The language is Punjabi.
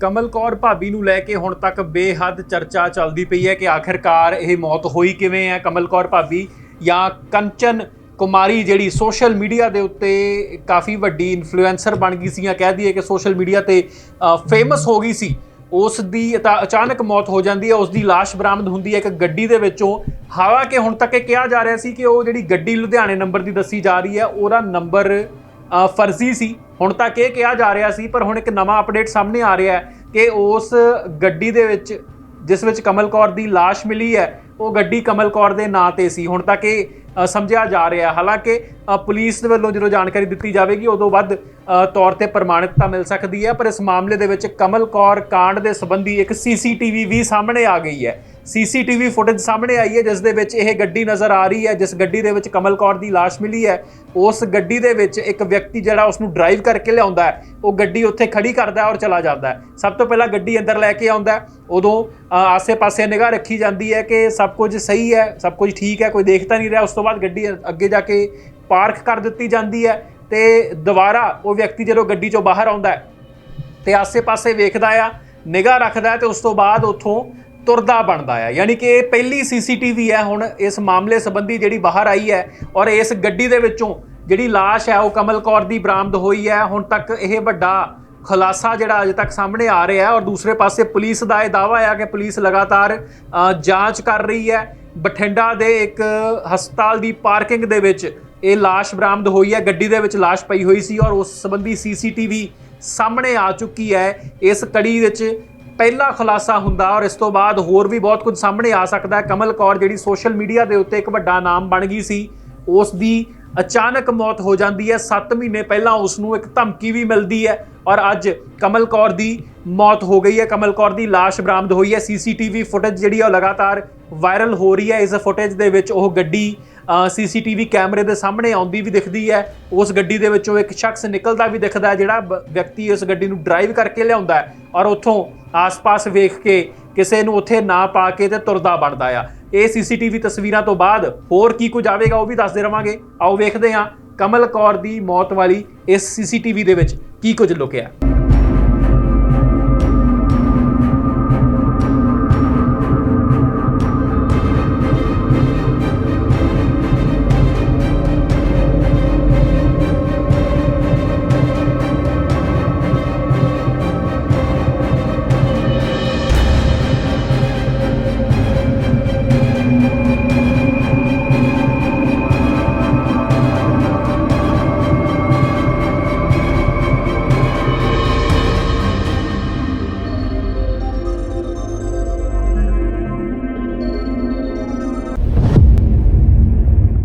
ਕਮਲ ਕੌਰ ਭਾਬੀ ਨੂੰ ਲੈ ਕੇ ਹੁਣ ਤੱਕ ਬੇਹੱਦ ਚਰਚਾ ਚੱਲਦੀ ਪਈ ਹੈ ਕਿ ਆਖਿਰਕਾਰ ਇਹ ਮੌਤ ਹੋਈ ਕਿਵੇਂ ਹੈ ਕਮਲ ਕੌਰ ਭਾਬੀ ਜਾਂ ਕੰਚਨ ਕੁਮਾਰੀ ਜਿਹੜੀ ਸੋਸ਼ਲ ਮੀਡੀਆ ਦੇ ਉੱਤੇ ਕਾਫੀ ਵੱਡੀ ਇਨਫਲੂਐਂਸਰ ਬਣ ਗਈ ਸੀ ਜਾਂ ਕਹਿ ਦਈਏ ਕਿ ਸੋਸ਼ਲ ਮੀਡੀਆ ਤੇ ਫੇਮਸ ਹੋ ਗਈ ਸੀ, ਉਸ ਦੀ ਤਾਂ ਅਚਾਨਕ ਮੌਤ ਹੋ ਜਾਂਦੀ ਹੈ, ਉਸ ਦੀ ਲਾਸ਼ ਬਰਾਮਦ ਹੁੰਦੀ ਹੈ ਇੱਕ ਗੱਡੀ ਦੇ ਵਿੱਚੋਂ। ਹਾਲਾਂਕਿ ਹੁਣ ਤੱਕ ਇਹ ਕਿਹਾ ਜਾ ਰਿਹਾ ਸੀ ਕਿ ਉਹ ਜਿਹੜੀ ਗੱਡੀ ਲੁਧਿਆਣੇ ਨੰਬਰ ਦੀ ਦੱਸੀ ਜਾ ਰਹੀ ਹੈ, ਉਹਦਾ ਨੰਬਰ ਫਰਜ਼ੀ ਸੀ। ਹੁਣ ਤੱਕ ਇਹ ਕਿਹਾ ਜਾ ਰਿਹਾ ਸੀ, ਪਰ ਹੁਣ ਇੱਕ ਨਵਾਂ ਅਪਡੇਟ ਸਾਹਮਣੇ ਆ ਰਿਹਾ ਹੈ ਕਿ ਉਸ ਗੱਡੀ ਦੇ ਵਿੱਚ, ਜਿਸ ਵਿੱਚ ਕਮਲ ਕੌਰ ਦੀ ਲਾਸ਼ ਮਿਲੀ ਹੈ, ਉਹ ਗੱਡੀ ਕਮਲ ਕੌਰ ਦੇ ਨਾਂ ਤੇ ਸੀ। ਹੁਣ ਤੱਕ ਇਹ ਸਮਝਿਆ ਜਾ ਰਿਹਾ ਹਾਲਾਂਕਿ ਪੁਲਿਸ ਦੇ ਵੱਲੋਂ ਜਦੋਂ ਜਾਣਕਾਰੀ ਦਿੱਤੀ ਜਾਵੇਗੀ, ਉਦੋਂ ਵੱਧ ਤੌਰ ਤੇ ਪ੍ਰਮਾਣਿਕਤਾ ਮਿਲ ਸਕਦੀ ਹੈ, ਪਰ ਇਸ ਮਾਮਲੇ ਦੇ ਵਿੱਚ ਕਮਲ ਕੌਰ ਕਾਂਡ ਦੇ ਸੰਬੰਧੀ ਇੱਕ ਸੀਸੀਟੀਵੀ ਵੀ ਸਾਹਮਣੇ ਆ ਗਈ ਹੈ। ਸੀਸੀਟੀਵੀ ਫੁਟੇਜ ਸਾਹਮਣੇ ਆਈ ਹੈ, ਜਿਸ ਦੇ ਵਿੱਚ ਇਹ ਗੱਡੀ ਨਜ਼ਰ ਆ ਰਹੀ ਹੈ, ਜਿਸ ਗੱਡੀ ਦੇ ਵਿੱਚ ਕਮਲ ਕੌਰ ਦੀ ਲਾਸ਼ ਮਿਲੀ ਹੈ। ਉਸ ਗੱਡੀ ਦੇ ਵਿੱਚ ਇੱਕ ਵਿਅਕਤੀ ਜਿਹੜਾ ਉਸ ਨੂੰ ਡਰਾਈਵ ਕਰਕੇ ਲਿਆਉਂਦਾ ਹੈ, ਉਹ ਗੱਡੀ ਉੱਥੇ ਖੜੀ ਕਰਦਾ ਔਰ ਚਲਾ ਜਾਂਦਾ ਹੈ। ਸਭ ਤੋਂ ਪਹਿਲਾਂ ਗੱਡੀ ਅੰਦਰ ਲੈ ਕੇ ਆਉਂਦਾ ਉਦੋਂ ਆਸੇ-ਪਾਸੇ ਨਿਗਾਹ ਰੱਖੀ ਜਾਂਦੀ ਹੈ ਕਿ ਸਭ ਕੁਝ ਸਹੀ ਹੈ, ਸਭ ਕੁਝ ਠੀਕ ਹੈ, ਕੋਈ ਦੇਖਦਾ ਨਹੀਂ ਰਿਹਾ। ਉਸ ਤੋਂ ਬਾਅਦ ਗੱਡੀ ਅੱਗੇ ਜਾ ਕੇ ਪਾਰਕ ਕਰ ਦਿੱਤੀ ਜਾਂਦੀ ਹੈ ਤੇ ਦੁਬਾਰਾ ਉਹ ਵਿਅਕਤੀ ਜਦੋਂ ਗੱਡੀ ਚੋਂ ਬਾਹਰ ਆਉਂਦਾ ਹੈ ਤੇ ਆਸੇ-ਪਾਸੇ ਵੇਖਦਾ ਆ, ਨਿਗਾਹ ਰੱਖਦਾ ਹੈ ਤੇ ਉਸ ਤੋਂ ਬਾਅਦ ਉੱਥੋਂ ਤੁਰਦਾ ਬਣਦਾ ਆ। ਯਾਨੀ ਕਿ ਇਹ ਪਹਿਲੀ ਸੀਸੀਟੀਵੀ ਹੈ ਹੁਣ ਇਸ ਮਾਮਲੇ ਸੰਬੰਧੀ ਜਿਹੜੀ ਬਾਹਰ ਆਈ ਹੈ ਔਰ ਇਸ ਗੱਡੀ ਦੇ ਵਿੱਚੋਂ ਜਿਹੜੀ ਲਾਸ਼ ਹੈ ਉਹ ਕਮਲ ਕੌਰ ਦੀ ਬਰਾਮਦ ਹੋਈ ਹੈ। ਹੁਣ ਤੱਕ ਇਹ ਵੱਡਾ ਖੁਲਾਸਾ ਜਿਹੜਾ ਅਜੇ ਤੱਕ ਸਾਹਮਣੇ ਆ ਰਿਹਾ ਹੈ ਔਰ ਦੂਸਰੇ ਪਾਸੇ ਪੁਲਿਸ ਦਾ ਇਹ ਦਾਅਵਾ ਆ ਕਿ ਪੁਲਿਸ ਲਗਾਤਾਰ ਜਾਂਚ ਕਰ ਰਹੀ ਹੈ। ਬਠਿੰਡਾ ਦੇ ਇੱਕ ਹਸਪਤਾਲ ਦੀ ਪਾਰਕਿੰਗ ਦੇ ਵਿੱਚ ਇਹ ਲਾਸ਼ ਬਰਾਮਦ ਹੋਈ ਹੈ। ਗੱਡੀ ਦੇ ਵਿੱਚ ਲਾਸ਼ ਪਈ ਹੋਈ ਸੀ ਔਰ ਉਸ ਸੰਬੰਧੀ ਸੀਸੀਟੀਵੀ ਸਾਹਮਣੇ ਆ ਚੁੱਕੀ ਹੈ। ਇਸ ਕੜੀ ਵਿੱਚ ਪਹਿਲਾ ਖੁਲਾਸਾ ਹੁੰਦਾ ਔਰ ਇਸ ਤੋਂ ਬਾਅਦ ਹੋਰ ਵੀ ਬਹੁਤ ਕੁਝ ਸਾਹਮਣੇ ਆ ਸਕਦਾ ਹੈ। ਕਮਲ ਕੌਰ ਜਿਹੜੀ ਸੋਸ਼ਲ ਮੀਡੀਆ ਦੇ ਉੱਤੇ ਇੱਕ ਵੱਡਾ ਨਾਮ ਬਣ ਗਈ ਸੀ, ਉਸ ਦੀ ਅਚਾਨਕ ਮੌਤ ਹੋ ਜਾਂਦੀ ਹੈ। 7 ਮਹੀਨੇ ਪਹਿਲਾਂ ਉਸ ਨੂੰ ਇੱਕ ਧਮਕੀ ਵੀ ਮਿਲਦੀ ਹੈ ਔਰ ਅੱਜ ਕਮਲ ਕੌਰ ਦੀ ਮੌਤ ਹੋ ਗਈ ਹੈ। ਕਮਲ ਕੌਰ ਦੀ ਲਾਸ਼ ਬਰਾਮਦ ਹੋਈ ਹੈ। ਸੀਸੀਟੀਵੀ ਫੁਟੇਜ ਜਿਹੜੀ ਹੈ ਉਹ ਲਗਾਤਾਰ ਵਾਇਰਲ ਹੋ ਰਹੀ ਹੈ। ਇਸ ਫੁਟੇਜ ਦੇ ਵਿੱਚ ਉਹ ਗੱਡੀ ਸੀਸੀਟੀਵੀ ਕੈਮਰੇ ਦੇ ਸਾਹਮਣੇ ਆਉਂਦੀ ਵੀ ਦਿਖਦੀ ਹੈ। ਉਸ ਗੱਡੀ ਦੇ ਵਿੱਚੋਂ ਇੱਕ ਸ਼ਖਸ ਨਿਕਲਦਾ ਵੀ ਦਿਖਦਾ ਹੈ, ਜਿਹੜਾ ਵਿਅਕਤੀ ਉਸ ਗੱਡੀ ਨੂੰ ਡਰਾਈਵ ਕਰਕੇ ਲਿਆਉਂਦਾ ਹੈ ਔਰ ਉੱਥੋਂ ਆਸ-ਪਾਸ ਵੇਖ ਕੇ ਕਿਸੇ ਨੂੰ ਉੱਥੇ ਨਾ ਪਾ ਕੇ ਤੇ ਤੁਰਦਾ ਬਣਦਾ ਆ। ਇਹ ਸੀਸੀਟੀਵੀ ਤਸਵੀਰਾਂ ਤੋਂ ਬਾਅਦ ਹੋਰ ਕੀ ਕੁਝ ਆਵੇਗਾ ਉਹ ਵੀ ਦੱਸਦੇ ਰਵਾਂਗੇ। ਆਓ ਵੇਖਦੇ ਹਾਂ ਕਮਲ ਕੌਰ ਦੀ ਮੌਤ ਵਾਲੀ ਇਸ ਸੀਸੀਟੀਵੀ ਦੇ ਵਿੱਚ ਕੀ ਕੁਝ ਲੁਕਿਆ।